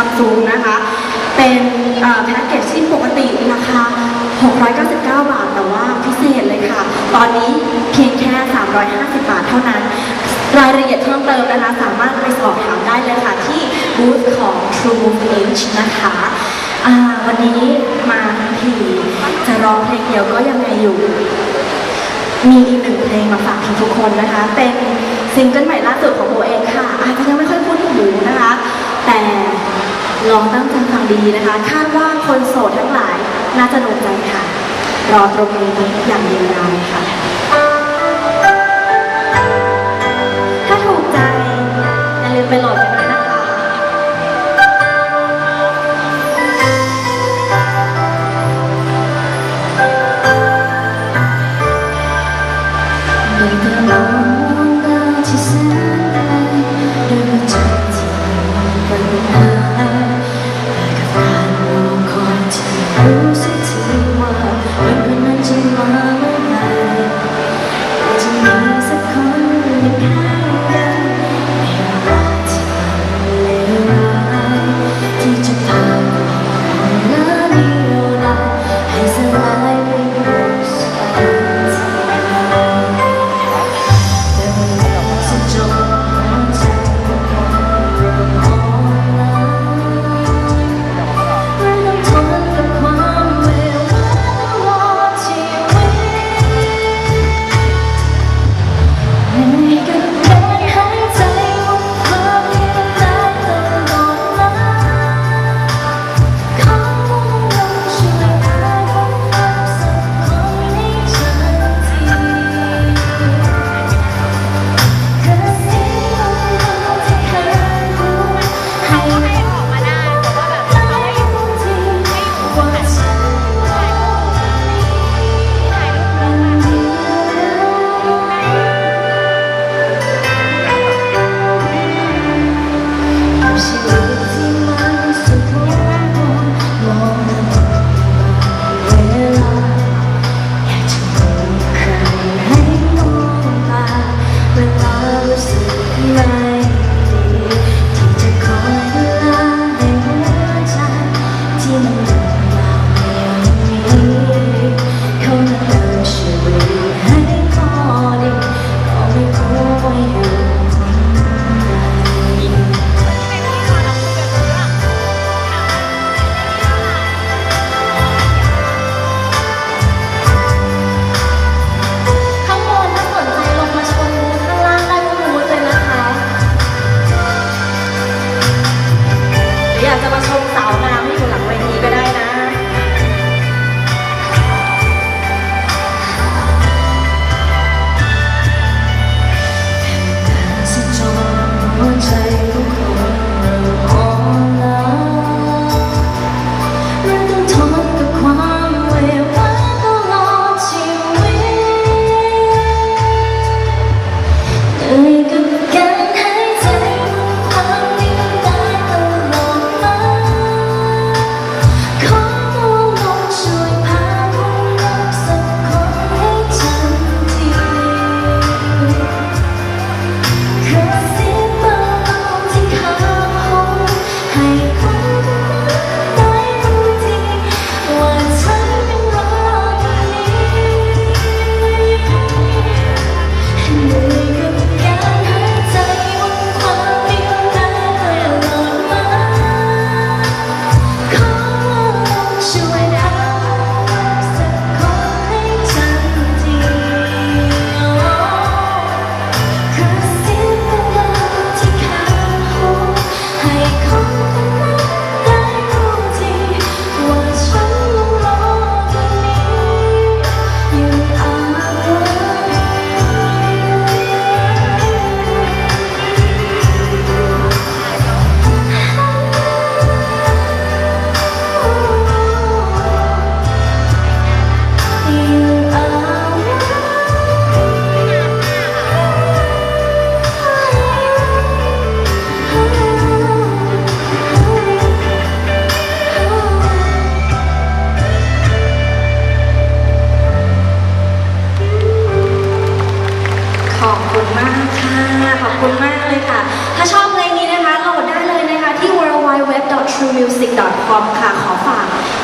ซัมซุงนะคะ เป็นแพ็กเกจที่ปกติราคา 699 บาท แต่ว่าพิเศษเลยค่ะ ตอนนี้เพียงแค่ 350 บาทเท่านั้น รายละเอียดเพิ่มเติมนะคะสามารถไปสอบถามได้เลยค่ะ ที่บูธของ True H นะคะวันนี้มาทั้งทีจะร้องเพลงเดียวก็ยังไงอยู่ มีอีกหนึ่งเพลงมาฝากทุกคนนะคะ เป็นซิงเกิลใหม่ล่าสุดของโบเองค่ะ อาจจะยังไม่ค่อยคุ้นหูนะคะ ลองตั้งใจฟังดีนะคะ คาดว่าคนโสดทั้งหลายน่าจะโดนใจค่ะ รอตรงนี้อย่างเดียวไค่ะ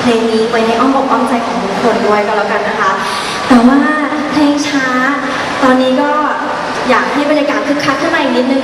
ลงนี้ไว้ในอ้อมอกอ้อมใจของทุกคนด้วยก็แล้วกันนะคะ แต่ว่าเพลงช้า ตอนนี้ก็อยากให้บรรยากาศคึกคักขึ้นมาอีกนิดนึง